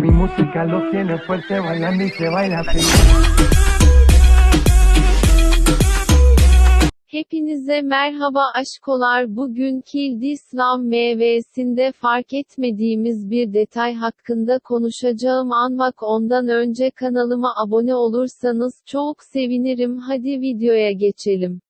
Mi música los tiene fuerte bailando y se baila así. Hepinize merhaba aşkolar bugün Kildislam MV'sinde fark etmediğimiz bir detay hakkında konuşacağım anmak ondan önce kanalıma abone olursanız çok sevinirim hadi videoya geçelim.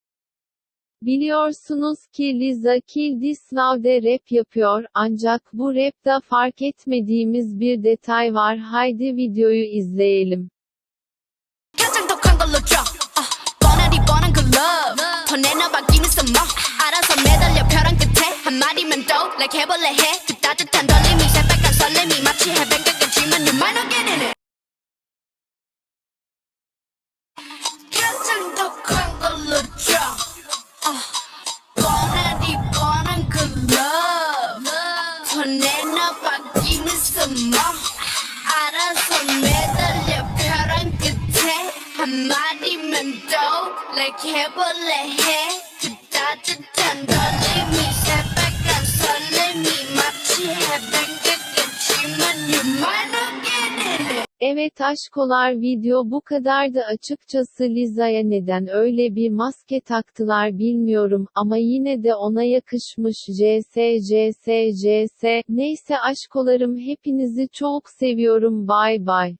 Biliyorsunuz ki Liza Kildislav'de rap yapıyor ancak bu rapta fark etmediğimiz bir detay var. Haydi videoyu izleyelim. 가 써뭐 알아서 매달려 벼랑 끝에 한마디면 또 like 해볼래 해 그 따뜻한 떨림이 새빨간 설렘이 마치 해변가 같지만 you might not Evet aşkolar video bu kadardı. Açıkçası Liza'ya neden öyle bir maske taktılar bilmiyorum ama yine de ona yakışmış. JS JS JS neyse aşkolarım hepinizi çok seviyorum. Bay bay.